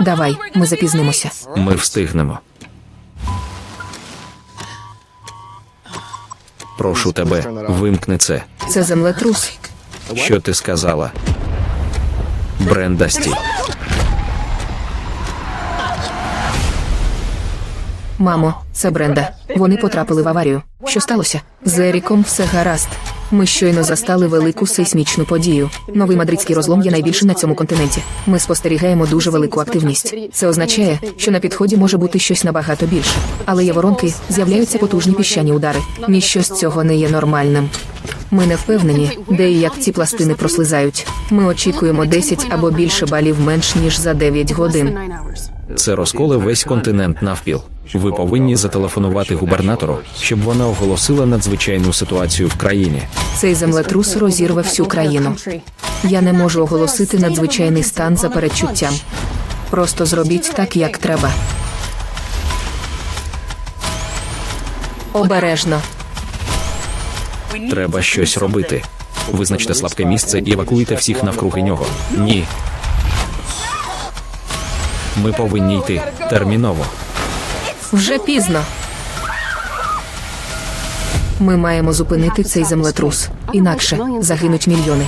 Давай, ми запізнимося. Ми встигнемо. Прошу тебе, вимкни це. Це землетрус. Що ти сказала? Бренда Брендасті. Мамо, це Бренда. Вони потрапили в аварію. Що сталося? З Еріком все гаразд. Ми щойно застали велику сейсмічну подію. Новий мадридський розлом є найбільшим на цьому континенті. Ми спостерігаємо дуже велику активність. Це означає, що на підході може бути щось набагато більше. Але є воронки, з'являються потужні піщані удари. Ніщо з цього не є нормальним. Ми не впевнені, де і як ці пластини прослизають. Ми очікуємо 10 або більше балів менш ніж за 9 годин. Це розколе весь континент навпіл. Ви повинні зателефонувати губернатору, щоб вона оголосила надзвичайну ситуацію в країні. Цей землетрус розірве всю країну. Я не можу оголосити надзвичайний стан за передчуттям. Просто зробіть так, як треба. Обережно. Треба щось робити. Визначте слабке місце і евакуйте всіх навкруги нього. Ні. Ми повинні йти терміново. Вже пізно. Ми маємо зупинити цей землетрус. Інакше загинуть мільйони.